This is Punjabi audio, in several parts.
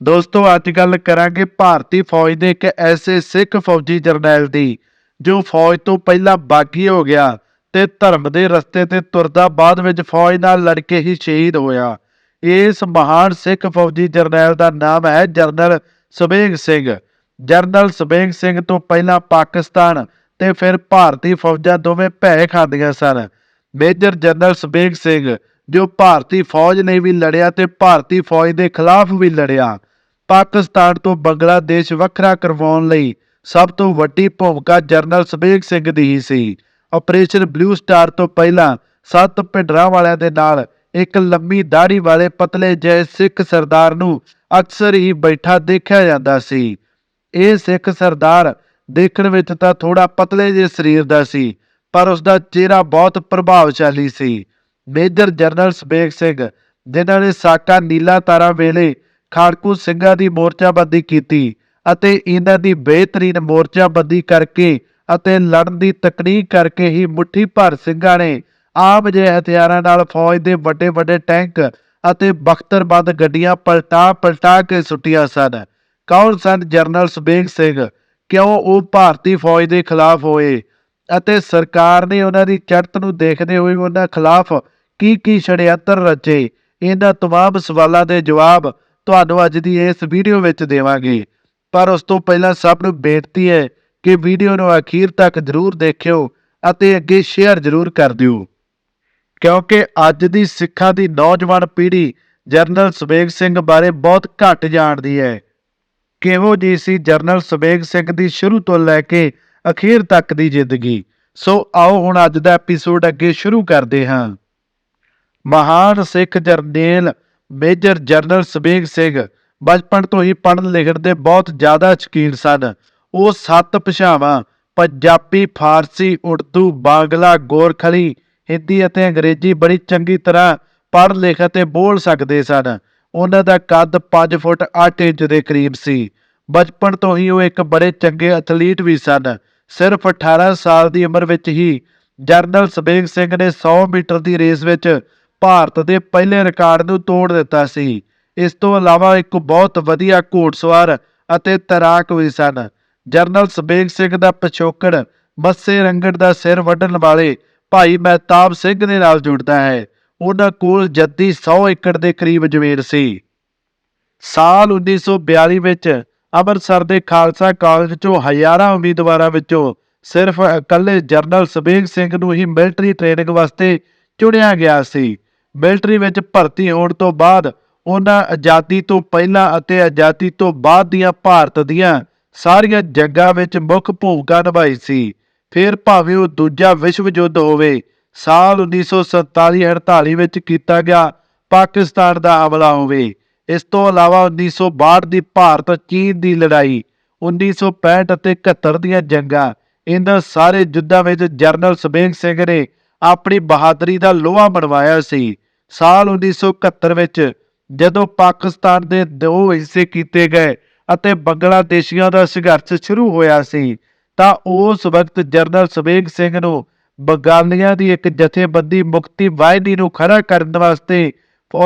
ਦੋਸਤੋ, ਅੱਜ ਗੱਲ ਕਰਾਂਗੇ ਭਾਰਤੀ ਫੌਜ ਦੇ ਇੱਕ ਐਸੇ ਸਿੱਖ ਫੌਜੀ ਜਰਨੈਲ ਦੀ, ਜੋ ਫੌਜ ਤੋਂ ਪਹਿਲਾਂ ਬਾਗੀ ਹੋ ਗਿਆ ਤੇ ਧਰਮ ਦੇ ਰਸਤੇ ਤੇ ਤੁਰਦਾ ਬਾਅਦ ਵਿੱਚ ਫੌਜ ਨਾਲ ਲੜ ਕੇ ਹੀ ਸ਼ਹੀਦ ਹੋਇਆ। ਇਸ ਮਹਾਨ ਸਿੱਖ ਫੌਜੀ ਜਰਨੈਲ ਦਾ ਨਾਮ ਹੈ ਜਰਨਲ ਸੁਬੇਗ ਸਿੰਘ। ਜਰਨਲ ਸੁਬੇਗ ਸਿੰਘ ਤੋਂ ਪਹਿਲਾਂ ਪਾਕਿਸਤਾਨ ਤੇ ਫਿਰ ਭਾਰਤੀ ਫੌਜਾਂ ਦੋਵੇਂ ਭੈ ਖਾਂਦੀਆਂ ਸਨ। ਮੇਜਰ ਜਨਰਲ ਸੁਬੇਗ ਸਿੰਘ, ਜੋ ਭਾਰਤੀ ਫੌਜ ਨੇ ਵੀ ਲੜਿਆ ਤੇ ਭਾਰਤੀ ਫੌਜ ਦੇ ਖਿਲਾਫ ਵੀ ਲੜਿਆ। ਪਾਕਿਸਤਾਨ ਤੋਂ ਬੰਗਲਾਦੇਸ਼ ਵੱਖਰਾ ਕਰਵਾਉਣ ਲਈ ਸਭ ਤੋਂ ਵੱਡੀ ਭੂਮਿਕਾ ਜਰਨਲ ਸੁਬੇਗ ਸਿੰਘ ਦੀ ਹੀ ਸੀ। ਆਪਰੇਸ਼ਨ ਬਲੂ ਸਟਾਰ ਤੋਂ ਪਹਿਲਾਂ ਸੱਤ ਭਿੰਡਰਾਂ ਵਾਲਿਆਂ ਦੇ ਨਾਲ ਇੱਕ ਲੰਮੀ ਦਾੜੀ ਵਾਲੇ ਪਤਲੇ ਜਿਹੇ ਸਿੱਖ ਸਰਦਾਰ ਨੂੰ ਅਕਸਰ ਹੀ ਬੈਠਾ ਦੇਖਿਆ ਜਾਂਦਾ ਸੀ। ਇਹ ਸਿੱਖ ਸਰਦਾਰ ਦੇਖਣ ਵਿੱਚ ਤਾਂ ਥੋੜਾ ਪਤਲੇ ਜਿਹੇ ਸਰੀਰ ਦਾ ਸੀ, ਪਰ ਉਸ ਦਾ ਚਿਹਰਾ ਬਹੁਤ ਪ੍ਰਭਾਵਸ਼ਾਲੀ ਸੀ। ਮੇਜਰ ਜਨਰਲ ਸੁਬੇਗ ਸਿੰਘ, ਜਿਨ੍ਹਾਂ ਨੇ ਸਾਕਾ ਨੀਲਾ ਤਾਰਾ ਵੇਲੇ ਖਾੜਕੂ ਸਿੰਘਾਂ ਦੀ ਮੋਰਚਾਬੰਦੀ ਕੀਤੀ ਅਤੇ ਇਹਨਾਂ ਦੀ ਬਿਹਤਰੀਨ ਮੋਰਚਾਬੰਦੀ ਕਰਕੇ ਅਤੇ ਲੜਨ ਦੀ ਤਕਨੀਕ ਕਰਕੇ ਹੀ ਮੁੱਠੀ ਭਰ ਸਿੰਘਾਂ ਨੇ ਆਮ ਜਿਹੇ ਹਥਿਆਰਾਂ ਨਾਲ ਫੌਜ ਦੇ ਵੱਡੇ ਵੱਡੇ ਟੈਂਕ ਅਤੇ ਬਖਤਰਬੰਦ ਗੱਡੀਆਂ ਪਲਟਾ ਪਲਟਾ ਕੇ ਸੁੱਟੀਆਂ ਸਨ। ਕੌਣ ਸਨ ਜਰਨਲ ਸੁਬੇਗ ਸਿੰਘ? ਕਿਉਂ ਉਹ ਭਾਰਤੀ ਫੌਜ ਦੇ ਖਿਲਾਫ ਹੋਏ? ਅਤੇ ਸਰਕਾਰ ਨੇ ਉਹਨਾਂ ਦੀ ਚੜ੍ਹਤ ਨੂੰ ਦੇਖਦੇ ਹੋਏ ਉਹਨਾਂ ਖਿਲਾਫ ਕੀ ਕੀ ਛੜਯੰਤਰ ਰਚੇ? ਇਹਨਾਂ ਤਮਾਮ ਸਵਾਲਾਂ ਦੇ ਜਵਾਬ ਤੁਹਾਨੂੰ ਅੱਜ ਦੀ ਇਸ ਵੀਡੀਓ ਵਿੱਚ ਦੇਵਾਂਗੇ। ਪਰ ਉਸ ਤੋਂ ਪਹਿਲਾਂ ਸਭ ਨੂੰ ਬੇਨਤੀ ਹੈ ਕਿ ਵੀਡੀਓ ਨੂੰ ਅਖੀਰ ਤੱਕ ਜ਼ਰੂਰ ਦੇਖਿਓ ਅਤੇ ਅੱਗੇ ਸ਼ੇਅਰ ਜ਼ਰੂਰ ਕਰ ਦਿਓ। ਕਿਉਂਕਿ ਅੱਜ ਦੀ ਸਿੱਖਾਂ ਦੀ ਨੌਜਵਾਨ ਪੀੜ੍ਹੀ ਜਰਨਲ ਸੁਬੇਗ ਸਿੰਘ ਬਾਰੇ ਬਹੁਤ ਘੱਟ ਜਾਣਦੀ ਹੈ। ਕਿਹੋ ਜੀ ਸੀ ਜਰਨਲ ਸੁਬੇਗ ਸਿੰਘ ਦੀ ਸ਼ੁਰੂ ਤੋਂ ਲੈ ਕੇ ਅਖੀਰ ਤੱਕ ਦੀ ਜ਼ਿੰਦਗੀ? ਸੋ ਆਓ ਹੁਣ ਅੱਜ ਦਾ ਐਪੀਸੋਡ ਅੱਗੇ ਸ਼ੁਰੂ ਕਰਦੇ ਹਾਂ। ਮਹਾਨ ਸਿੱਖ ਜਰਨੇਲ ਮੇਜਰ ਜਨਰਲ ਸੁਬੇਗ ਸਿੰਘ ਬਚਪਨ ਤੋਂ ਹੀ ਪੜ੍ਹਨ ਲਿਖਣ ਦੇ ਬਹੁਤ ਜ਼ਿਆਦਾ ਸ਼ੌਕੀਨ ਸਨ। ਉਹ ਸੱਤ ਭਾਸ਼ਾਵਾਂ, ਪੰਜਾਬੀ, ਫਾਰਸੀ, ਉਰਦੂ, ਬਾਂਗਲਾ, ਗੋਰਖਲੀ, ਹਿੰਦੀ ਅਤੇ ਅੰਗਰੇਜ਼ੀ ਬੜੀ ਚੰਗੀ ਤਰ੍ਹਾਂ ਪੜ੍ਹ ਲਿਖ ਅਤੇ ਬੋਲ ਸਕਦੇ ਸਨ। ਉਹਨਾਂ ਦਾ ਕੱਦ 5 ਫੁੱਟ 8 ਇੰਚ ਦੇ ਕਰੀਬ ਸੀ। ਬਚਪਨ ਤੋਂ ਹੀ ਉਹ ਇੱਕ ਬੜੇ ਚੰਗੇ ਐਥਲੀਟ ਵੀ ਸਨ। ਸਿਰਫ 18 ਸਾਲ ਦੀ ਉਮਰ ਵਿੱਚ ਹੀ ਜਰਨਲ ਸੁਬੇਗ ਸਿੰਘ ਨੇ 100 ਮੀਟਰ ਦੀ ਰੇਸ ਵਿੱਚ ਭਾਰਤ ਦੇ ਪਹਿਲੇ ਰਿਕਾਰਡ ਨੂੰ ਤੋੜ ਦਿੱਤਾ ਸੀ। ਇਸ ਤੋਂ ਇਲਾਵਾ ਇੱਕ ਬਹੁਤ ਵਧੀਆ ਘੋੜਸਵਾਰ ਅਤੇ ਤੈਰਾਕ ਵੀ ਸਨ। ਜਰਨਲ ਸੁਬੇਗ ਸਿੰਘ ਦਾ ਪਿਛੋਕੜ ਮੱਸੇ ਰੰਗੜ ਦਾ ਸਿਰ ਵੱਢਣ ਵਾਲੇ ਭਾਈ ਮਹਿਤਾਬ ਸਿੰਘ ਦੇ ਨਾਲ ਜੁੜਦਾ ਹੈ। ਉਹਨਾਂ ਕੋਲ ਜੱਦੀ 100 ਏਕੜ ਦੇ ਕਰੀਬ ਜ਼ਮੀਨ ਸੀ। ਸਾਲ 1942 ਵਿੱਚ ਅੰਮ੍ਰਿਤਸਰ ਦੇ ਖਾਲਸਾ ਕਾਲਜ ਚੋਂ ਹਜ਼ਾਰਾਂ ਉਮੀਦਵਾਰਾਂ ਵਿੱਚੋਂ ਸਿਰਫ ਇਕੱਲੇ ਜਰਨਲ ਸੁਬੇਗ ਸਿੰਘ ਨੂੰ ਹੀ ਮਿਲਟਰੀ ਟ੍ਰੇਨਿੰਗ ਵਾਸਤੇ ਚੁਣਿਆ ਗਿਆ ਸੀ। ਮਿਲਟਰੀ ਵਿੱਚ ਭਰਤੀ ਹੋਣ ਤੋਂ ਬਾਅਦ ਉਹਨਾਂ ਆਜ਼ਾਦੀ ਤੋਂ ਪਹਿਲਾਂ ਅਤੇ ਆਜ਼ਾਦੀ ਤੋਂ ਬਾਅਦ ਦੀਆਂ ਭਾਰਤ ਦੀਆਂ ਸਾਰੀਆਂ ਜੰਗਾਂ ਵਿੱਚ ਮੁੱਖ ਭੂਮਿਕਾ ਨਿਭਾਈ ਸੀ। ਫਿਰ ਭਾਵੇਂ ਉਹ ਦੂਜਾ ਵਿਸ਼ਵ ਯੁੱਧ ਹੋਵੇ, ਸਾਲ 1947-48 ਵਿੱਚ ਕੀਤਾ ਗਿਆ ਪਾਕਿਸਤਾਨ ਦਾ ਹਮਲਾ ਹੋਵੇ। ਇਸ ਤੋਂ ਇਲਾਵਾ 1962 ਦੀ ਭਾਰਤ ਚੀਨ ਦੀ ਲੜਾਈ 1965 ਅਤੇ 71 ਦੀਆਂ ਜੰਗਾਂ, ਇਹਨਾਂ ਸਾਰੇ ਯੁੱਧਾਂ ਵਿੱਚ ਜਰਨਲ ਸੁਬੇਗ ਸਿੰਘ ਨੇ ਆਪਣੀ ਬਹਾਦਰੀ ਦਾ ਲੋਹਾ ਮਨਵਾਇਆ ਸੀ। ਸਾਲ 1971 ਵਿੱਚ ਜਦੋਂ ਪਾਕਿਸਤਾਨ ਦੇ ਦੋ ਹਿੱਸੇ ਕੀਤੇ ਗਏ ਅਤੇ ਬੰਗਲਾਦੇਸ਼ੀਆਂ ਦਾ ਸੰਘਰਸ਼ ਸ਼ੁਰੂ ਹੋਇਆ ਸੀ, ਤਾਂ ਉਸ ਵਕਤ ਜਰਨਲ ਸੁਬੇਗ ਸਿੰਘ ਨੂੰ ਬੰਗਾਲੀਆਂ ਦੀ ਇੱਕ ਜਥੇਬੰਦੀ ਮੁਕਤੀ ਵਾਹਿਨੀ ਨੂੰ ਖੜਾ ਕਰਨ ਵਾਸਤੇ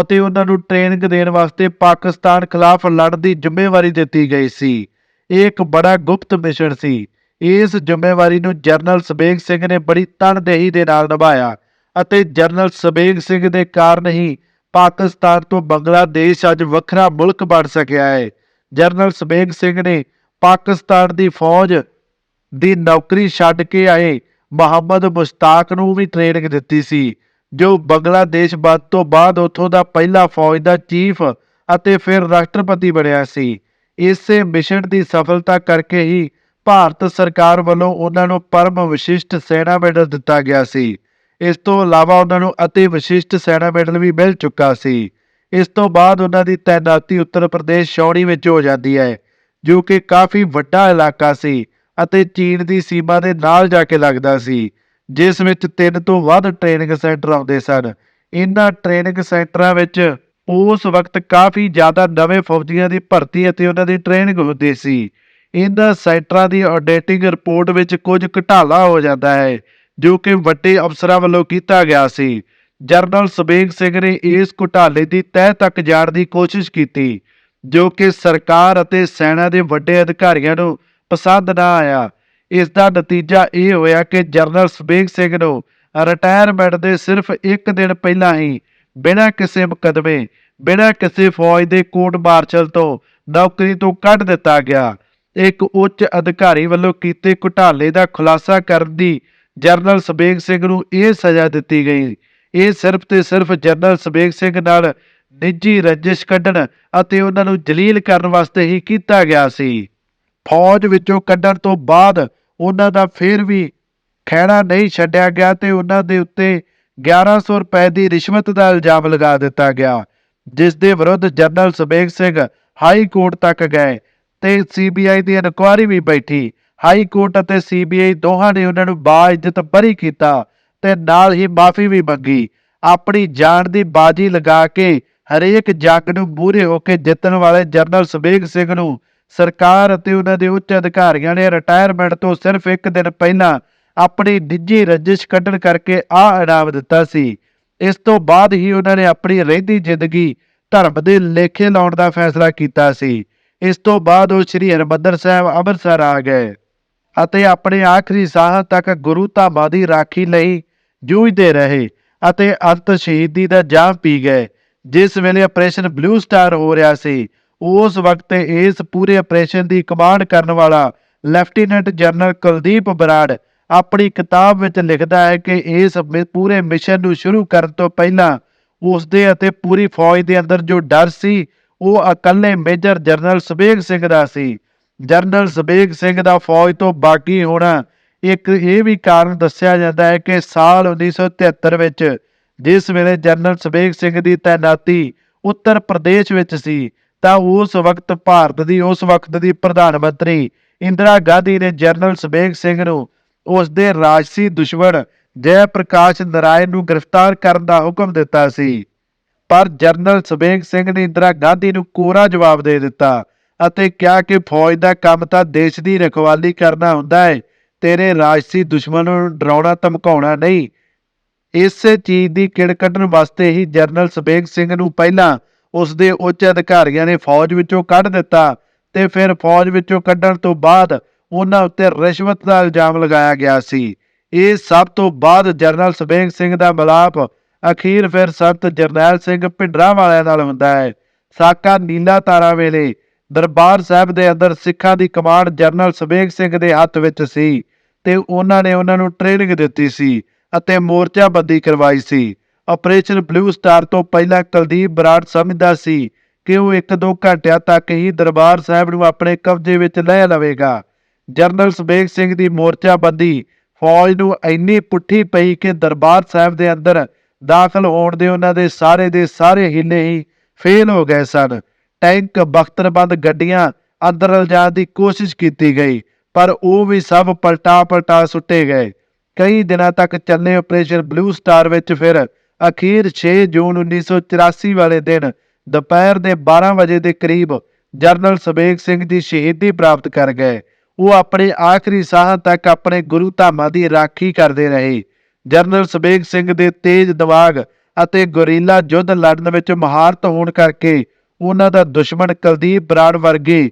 ਅਤੇ ਉਹਨਾਂ ਨੂੰ ਟ੍ਰੇਨਿੰਗ ਦੇਣ ਵਾਸਤੇ ਪਾਕਿਸਤਾਨ ਖਿਲਾਫ ਲੜਨ ਦੀ ਜ਼ਿੰਮੇਵਾਰੀ ਦਿੱਤੀ ਗਈ ਸੀ। ਇਹ ਇੱਕ ਬੜਾ ਗੁਪਤ ਮਿਸ਼ਨ ਸੀ। ਇਸ ਜ਼ਿੰਮੇਵਾਰੀ ਨੂੰ ਜਰਨਲ ਸੁਬੇਗ ਸਿੰਘ ਨੇ ਬੜੀ ਤਨਦੇਹੀ ਦੇ ਨਾਲ ਨਿਭਾਇਆ ਅਤੇ ਜਰਨਲ ਸੁਬੇਗ ਸਿੰਘ ਦੇ ਕਾਰਨ ਹੀ ਪਾਕਿਸਤਾਨ ਤੋਂ ਬੰਗਲਾਦੇਸ਼ ਅੱਜ ਵੱਖਰਾ ਮੁਲਕ ਬਣ ਸਕਿਆ ਹੈ। ਜਰਨਲ ਸੁਬੇਗ ਸਿੰਘ ਨੇ ਪਾਕਿਸਤਾਨ ਦੀ ਫੌਜ ਦੀ ਨੌਕਰੀ ਛੱਡ ਕੇ ਆਏ ਮੁਹੰਮਦ ਮੁਸ਼ਤਾਕ ਨੂੰ ਵੀ ਟ੍ਰੇਨਿੰਗ ਦਿੱਤੀ ਸੀ, ਜੋ ਬੰਗਲਾਦੇਸ਼ ਬਾਦ ਤੋਂ ਬਾਅਦ ਉੱਥੋਂ ਦਾ ਪਹਿਲਾ ਫੌਜ ਦਾ ਚੀਫ ਅਤੇ ਫਿਰ ਰਾਸ਼ਟਰਪਤੀ ਬਣਿਆ ਸੀ। ਇਸੇ ਮਿਸ਼ਨ ਦੀ ਸਫਲਤਾ ਕਰਕੇ ਹੀ ਭਾਰਤ ਸਰਕਾਰ ਵੱਲੋਂ ਉਹਨਾਂ ਨੂੰ ਪਰਮ ਵਿਸ਼ਿਸ਼ਟ ਸੈਨਾ ਮੈਡਲ ਦਿੱਤਾ ਗਿਆ ਸੀ। ਇਸ ਤੋਂ ਇਲਾਵਾ ਉਹਨਾਂ ਨੂੰ ਅਤੀ ਵਿਸ਼ਿਸ਼ਟ ਸੈਨਾ ਮੈਡਲ ਵੀ ਮਿਲ ਚੁੱਕਾ ਸੀ। ਇਸ ਤੋਂ ਬਾਅਦ ਉਹਨਾਂ ਦੀ ਤੈਨਾਤੀ ਉੱਤਰ ਪ੍ਰਦੇਸ਼ ਸ਼ੌਣੀ ਵਿੱਚ ਹੋ ਜਾਂਦੀ ਹੈ, ਜੋ ਕਿ ਕਾਫੀ ਵੱਡਾ ਇਲਾਕਾ ਸੀ ਅਤੇ ਚੀਨ ਦੀ ਸੀਮਾ ਦੇ ਨਾਲ ਜਾ ਕੇ ਲੱਗਦਾ ਸੀ, ਜਿਸ ਵਿੱਚ ਤਿੰਨ ਤੋਂ ਵੱਧ ਟ੍ਰੇਨਿੰਗ ਸੈਂਟਰ ਆਉਂਦੇ ਸਨ। ਇਹਨਾਂ ਟ੍ਰੇਨਿੰਗ ਸੈਂਟਰਾਂ ਵਿੱਚ ਉਸ ਵਕਤ ਕਾਫੀ ਜ਼ਿਆਦਾ ਨਵੇਂ ਫੌਜੀਆਂ ਦੀ ਭਰਤੀ ਅਤੇ ਉਹਨਾਂ ਦੀ ਟ੍ਰੇਨਿੰਗ ਹੁੰਦੀ ਸੀ। ਇਹਨਾਂ ਸੈਂਟਰਾਂ ਦੀ ਆਡਿਟਿੰਗ ਰਿਪੋਰਟ ਵਿੱਚ ਕੁਝ ਘਟਾਲਾ ਹੋ ਜਾਂਦਾ ਹੈ, ਜੋ ਕਿ ਵੱਡੇ ਅਫਸਰਾਂ ਵੱਲੋਂ ਕੀਤਾ ਗਿਆ ਸੀ। ਜਰਨਲ ਸੁਬੇਗ ਸਿੰਘ ਨੇ ਇਸ ਘੁਟਾਲੇ ਦੀ ਤਹਿ ਤੱਕ ਜਾਣ ਦੀ ਕੋਸ਼ਿਸ਼ ਕੀਤੀ, ਜੋ ਕਿ ਸਰਕਾਰ ਅਤੇ ਸੈਨਾ ਦੇ ਵੱਡੇ ਅਧਿਕਾਰੀਆਂ ਨੂੰ ਪਸੰਦ ਨਾ ਆਇਆ। ਇਸ ਦਾ ਨਤੀਜਾ ਇਹ ਹੋਇਆ ਕਿ ਜਨਰਲ ਸੁਬੇਗ ਸਿੰਘ ਨੂੰ ਰਿਟਾਇਰਮੈਂਟ ਦੇ ਸਿਰਫ ਇੱਕ ਦਿਨ ਪਹਿਲਾਂ ਹੀ ਬਿਨਾਂ ਕਿਸੇ ਮੁਕਦਮੇ, ਬਿਨਾਂ ਕਿਸੇ ਫੌਜ ਦੇ ਕੋਰਟ ਮਾਰਸ਼ਲ ਤੋਂ ਨੌਕਰੀ ਤੋਂ ਕੱਢ ਦਿੱਤਾ ਗਿਆ। ਇੱਕ ਉੱਚ ਅਧਿਕਾਰੀ ਵੱਲੋਂ ਕੀਤੇ ਘੁਟਾਲੇ ਦਾ ਖੁਲਾਸਾ ਕਰਨ ਦੀ ਜਨਰਲ ਸਬੇਗ ਸਿੰਘ ਨੂੰ ਇਹ ਸਜ਼ਾ ਦਿੱਤੀ ਗਈ। ਇਹ ਸਿਰਫ ਤੇ ਸਿਰਫ ਜਨਰਲ ਸਬੇਗ ਸਿੰਘ ਨਾਲ ਨਿੱਜੀ ਰੰਜਿਸ਼ ਕੱਢਣ ਅਤੇ ਉਹਨਾਂ ਨੂੰ ਜਲੀਲ ਕਰਨ ਵਾਸਤੇ ਹੀ ਕੀਤਾ ਗਿਆ ਸੀ। ਫੌਜ ਵਿੱਚੋਂ ਕੱਢਣ ਤੋਂ ਬਾਅਦ ਉਹਨਾਂ ਦਾ ਫਿਰ ਵੀ ਖਹਿੜਾ ਨਹੀਂ ਛੱਡਿਆ ਗਿਆ ਤੇ ਉਹਨਾਂ ਦੇ ਉੱਤੇ 1100 ਰੁਪਏ ਦੀ ਰਿਸ਼ਵਤ ਦਾ ਇਲਜ਼ਾਮ ਲਗਾ ਦਿੱਤਾ ਗਿਆ, ਜਿਸ ਦੇ ਵਿਰੁੱਧ general Subeg Singh high court ਤੱਕ ਗਏ। ਤੇ ਸੀਬੀਆਈ ਦੀ ਇਨਕੁਆਇਰੀ ਵੀ ਬੈਠੀ। ਹਾਈ ਕੋਰਟ ਅਤੇ ਸੀਬੀਆਈ ਦੋਹਾਂ ਨੇ ਉਹਨਾਂ ਨੂੰ ਬਾਇਜ਼ਤ ਬਰੀ ਕੀਤਾ ਤੇ ਨਾਲ ਹੀ ਮਾਫੀ ਵੀ ਮੰਗੀ। ਆਪਣੀ ਜਾਨ ਦੀ ਬਾਜੀ ਲਗਾ ਕੇ ਹਰੇਕ ਜੱਗ ਨੂੰ ਮੂਹਰੇ ਹੋ ਕੇ ਜਿੱਤਣ ਵਾਲੇ ਜਨਰਲ ਸੁਬੇਗ ਸਿੰਘ ਨੂੰ ਸਰਕਾਰ ਅਤੇ ਉਹਨਾਂ ਦੇ ਉੱਚ ਅਧਿਕਾਰੀਆਂ ਨੇ ਰਿਟਾਇਰਮੈਂਟ ਤੋਂ ਸਿਰਫ ਇੱਕ ਦਿਨ ਪਹਿਲਾਂ ਆਪਣੀ ਨਿੱਜੀ ਰੰਜਿਸ਼ ਕੱਢਣ ਕਰਕੇ ਆ ਇਨਾਮ ਦਿੱਤਾ ਸੀ। ਇਸ ਤੋਂ ਬਾਅਦ ਹੀ ਉਹਨਾਂ ਨੇ ਆਪਣੀ ਰਹਿੰਦੀ ਜ਼ਿੰਦਗੀ ਧਰਮ ਦੇ ਲੇਖੇ ਲਾਉਣ ਦਾ ਫੈਸਲਾ ਕੀਤਾ ਸੀ। ਇਸ ਤੋਂ ਬਾਅਦ ਉਹ ਸ੍ਰੀ ਹਰਿਮੰਦਰ ਸਾਹਿਬ ਅੰਮ੍ਰਿਤਸਰ ਆ ਗਏ ਅਤੇ ਆਪਣੇ ਆਖਰੀ ਸਾਹ ਤੱਕ ਗੁਰੂ ਧਾਮਾਂ ਦੀ ਰਾਖੀ ਲਈ ਜੂਝਦੇ ਰਹੇ ਅਤੇ ਅੰਤ ਸ਼ਹੀਦੀ ਦਾ ਜਾਮ ਪੀ ਗਏ। ਜਿਸ ਵੇਲੇ ਆਪਰੇਸ਼ਨ ਬਲੂ ਸਟਾਰ ਹੋ ਰਿਹਾ ਸੀ, ਉਸ ਵਕਤ ਇਸ ਪੂਰੇ ਆਪਰੇਸ਼ਨ ਦੀ ਕਮਾਂਡ ਕਰਨ ਵਾਲਾ ਲੈਫਟੀਨੈਂਟ ਜਨਰਲ ਕੁਲਦੀਪ ਬਰਾੜ ਆਪਣੀ ਕਿਤਾਬ ਵਿੱਚ ਲਿਖਦਾ ਹੈ ਕਿ ਇਸ ਪੂਰੇ ਮਿਸ਼ਨ ਨੂੰ ਸ਼ੁਰੂ ਕਰਨ ਤੋਂ ਪਹਿਲਾਂ ਉਸ ਦੇ ਅਤੇ ਪੂਰੀ ਫੌਜ ਦੇ ਅੰਦਰ ਜੋ ਡਰ ਸੀ ਉਹ ਇਕੱਲੇ ਮੇਜਰ ਜਨਰਲ ਸਬੇਗ ਸਿੰਘ ਦਾ ਸੀ। ਜਨਰਲ ਸਬੇਗ ਸਿੰਘ ਦਾ ਫੌਜ ਤੋਂ ਬਾਗੀ ਹੋਣਾ ਇੱਕ ਇਹ ਵੀ ਕਾਰਨ ਦੱਸਿਆ ਜਾਂਦਾ ਹੈ ਕਿ ਸਾਲ 1973 ਵਿੱਚ ਜਿਸ ਵੇਲੇ ਜਨਰਲ ਸਬੇਗ ਸਿੰਘ ਦੀ ਤੈਨਾਤੀ ਉੱਤਰ ਪ੍ਰਦੇਸ਼ ਵਿੱਚ ਸੀ, ਤਾਂ ਉਸ ਵਕਤ ਭਾਰਤ ਦੀ, ਉਸ ਵਕਤ ਦੀ ਪ੍ਰਧਾਨ ਮੰਤਰੀ ਇੰਦਰਾ ਗਾਂਧੀ ਨੇ ਜਨਰਲ ਸਬੇਗ ਸਿੰਘ ਨੂੰ ਉਸ ਦੇ ਰਾਜਸੀ ਦੁਸ਼ਮਣ ਜੈ ਪ੍ਰਕਾਸ਼ ਨਰਾਇਣ ਨੂੰ ਗ੍ਰਿਫਤਾਰ ਕਰਨ ਦਾ ਹੁਕਮ ਦਿੱਤਾ ਸੀ। ਪਰ ਜਨਰਲ ਸਬੇਗ ਸਿੰਘ ਨੇ ਇੰਦਰਾ ਗਾਂਧੀ ਨੂੰ ਕੋਰਾ ਜਵਾਬ ਦੇ ਦਿੱਤਾ ਅਤੇ ਕਿਹਾ ਕਿ ਫੌਜ ਦਾ ਕੰਮ ਤਾਂ ਦੇਸ਼ ਦੀ ਰਖਵਾਲੀ ਕਰਨਾ ਹੁੰਦਾ ਹੈ, ਤੇਰੇ ਰਾਜਸੀ ਦੁਸ਼ਮਣ ਨੂੰ ਡਰਾਉਣਾ, ਧਮਕਾਉਣਾ ਨਹੀਂ। ਇਸ ਚੀਜ਼ ਦੀ ਕਿੜ ਕੱਢਣ ਵਾਸਤੇ ਹੀ ਜਨਰਲ ਸਬੇਗ ਸਿੰਘ ਨੂੰ ਪਹਿਲਾਂ ਉਸ ਦੇ ਉੱਚ ਅਧਿਕਾਰੀਆਂ ਨੇ ਫੌਜ ਵਿੱਚੋਂ ਕੱਢ ਦਿੱਤਾ ਤੇ ਫਿਰ ਫੌਜ ਵਿੱਚੋਂ ਕੱਢਣ ਤੋਂ ਬਾਅਦ ਉਹਨਾਂ ਉੱਤੇ ਰਿਸ਼ਵਤ ਦਾ ਇਲਜ਼ਾਮ ਲਗਾਇਆ ਗਿਆ ਸੀ। ਇਹ ਸਭ ਤੋਂ ਬਾਅਦ ਜਨਰਲ ਸਬੇਗ ਸਿੰਘ ਦਾ ਮਿਲਾਪ ਅਖੀਰ ਫਿਰ ਸੰਤ ਜਰਨੈਲ ਸਿੰਘ ਭਿੰਡਰਾਂ ਵਾਲਿਆਂ ਨਾਲ ਹੁੰਦਾ ਹੈ। ਸਾਕਾ ਨੀਲਾ ਤਾਰਾ ਵੇਲੇ ਦਰਬਾਰ ਸਾਹਿਬ ਦੇ ਅੰਦਰ ਸਿੱਖਾਂ ਦੀ ਕਮਾਂਡ ਜਨਰਲ ਸਬੇਗ ਸਿੰਘ ਦੇ ਹੱਥ ਵਿੱਚ ਸੀ ਤੇ ਉਹਨਾਂ ਨੇ ਉਹਨਾਂ ਨੂੰ ਟ੍ਰੇਨਿੰਗ ਦਿੱਤੀ ਸੀ ਅਤੇ ਮੋਰਚਾਬੰਦੀ ਕਰਵਾਈ ਸੀ। ਆਪਰੇਸ਼ਨ ਬਲੂ ਸਟਾਰ ਤੋਂ ਪਹਿਲਾਂ ਕੁਲਦੀਪ ਬਰਾੜ ਸਮਝਦਾ ਸੀ ਕਿ ਉਹ ਇੱਕ ਦੋ ਘੰਟਿਆਂ ਤੱਕ ਹੀ ਦਰਬਾਰ ਸਾਹਿਬ ਨੂੰ ਆਪਣੇ ਕਬਜ਼ੇ ਵਿੱਚ ਲੈ ਲਵੇਗਾ। ਜਨਰਲ ਸਬੇਗ ਸਿੰਘ ਦੀ ਮੋਰਚਾਬੰਦੀ ਫੌਜ ਨੂੰ ਇੰਨੀ ਪੁੱਠੀ ਪਈ ਕਿ ਦਰਬਾਰ ਸਾਹਿਬ ਦੇ ਅੰਦਰ ਦਾਖਲ ਹੋਣ ਦੇ ਉਹਨਾਂ ਦੇ ਸਾਰੇ ਦੇ ਸਾਰੇ ਹੀਲੇ ਹੀ ਫੇਲ ਹੋ ਗਏ ਸਨ। ਟੈਂਕ, ਬਖਤਰਬੰਦ ਗੱਡੀਆਂ ਅੰਦਰ ਲਿਜਾਣ ਦੀ ਕੋਸ਼ਿਸ਼ ਕੀਤੀ ਗਈ, ਪਰ ਉਹ ਵੀ ਸਭ ਪਲਟਾ ਪਲਟਾ ਸੁੱਟੇ ਗਏ। ਕਈ ਦਿਨਾਂ ਤੱਕ ਚੱਲੇ ਆਪਰੇਸ਼ਨ ਬਲੂ ਸਟਾਰ ਵਿੱਚ ਫਿਰ ਅਖੀਰ 6 ਜੂਨ 1984 ਵਾਲੇ ਦਿਨ ਦੁਪਹਿਰ ਦੇ 12 ਵਜੇ ਦੇ ਕਰੀਬ ਜਨਰਲ ਸਬੇਗ ਸਿੰਘ ਦੀ ਸ਼ਹੀਦੀ ਪ੍ਰਾਪਤ ਕਰ ਗਏ। ਉਹ ਆਪਣੇ ਆਖਰੀ ਸਾਹ ਤੱਕ ਆਪਣੇ ਗੁਰੂ ਧਾਮਾਂ ਦੀ ਰਾਖੀ ਕਰਦੇ ਰਹੇ। ਜਨਰਲ ਸਬੇਗ ਸਿੰਘ ਦੇ ਤੇਜ਼ ਦਿਮਾਗ ਅਤੇ ਗੁਰੀਲਾ ਯੁੱਧ ਲੜਨ ਵਿੱਚ ਮਹਾਰਤ ਹੋਣ ਕਰਕੇ ਉਹਨਾਂ ਦਾ ਦੁਸ਼ਮਣ ਕੁਲਦੀਪ ਬਰਾੜ ਵਰਗੇ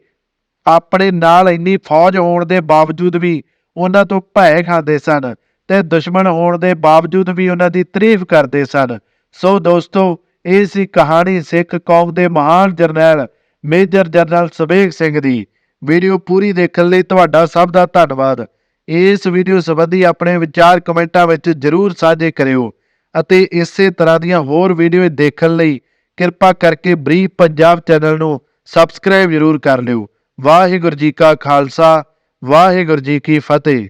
ਆਪਣੇ ਨਾਲ ਇੰਨੀ ਫੌਜ ਹੋਣ ਦੇ ਬਾਵਜੂਦ ਵੀ ਉਹਨਾਂ ਤੋਂ ਭੈ ਖਾਂਦੇ ਸਨ ਤੇ ਦੁਸ਼ਮਣ ਹੋਣ ਦੇ ਬਾਵਜੂਦ ਵੀ ਉਹਨਾਂ ਦੀ ਤਾਰੀਫ ਕਰਦੇ ਸਨ। ਸੋ ਦੋਸਤੋ, ਇਹ ਸੀ ਕਹਾਣੀ ਸਿੱਖ ਕੌਮ ਦੇ ਮਹਾਨ ਜਰਨੈਲ, ਮੇਜਰ ਜਨਰਲ ਸਬੇਗ ਸਿੰਘ ਦੀ। ਵੀਡੀਓ ਪੂਰੀ ਦੇਖਣ ਲਈ ਤੁਹਾਡਾ ਸਭ ਦਾ ਧੰਨਵਾਦ। ਇਸ ਵੀਡੀਓ ਸੰਬੰਧੀ ਆਪਣੇ ਵਿਚਾਰ ਕਮੈਂਟਾਂ ਵਿੱਚ ਜਰੂਰ ਸਾਂਝੇ ਕਰਿਓ ਅਤੇ ਇਸੇ ਤਰ੍ਹਾਂ ਦੀਆਂ ਹੋਰ ਵੀਡੀਓ ਦੇਖਣ ਲਈ ਕਿਰਪਾ ਕਰਕੇ ਬਰੀਫ ਪੰਜਾਬ ਚੈਨਲ ਨੂੰ ਸਬਸਕ੍ਰਾਈਬ ਜਰੂਰ ਕਰ ਲਿਓ। ਵਾਹਿਗੁਰੂ ਜੀ ਕਾ ਖਾਲਸਾ, ਵਾਹਿਗੁਰੂ ਜੀ ਕੀ ਫਤਿਹ।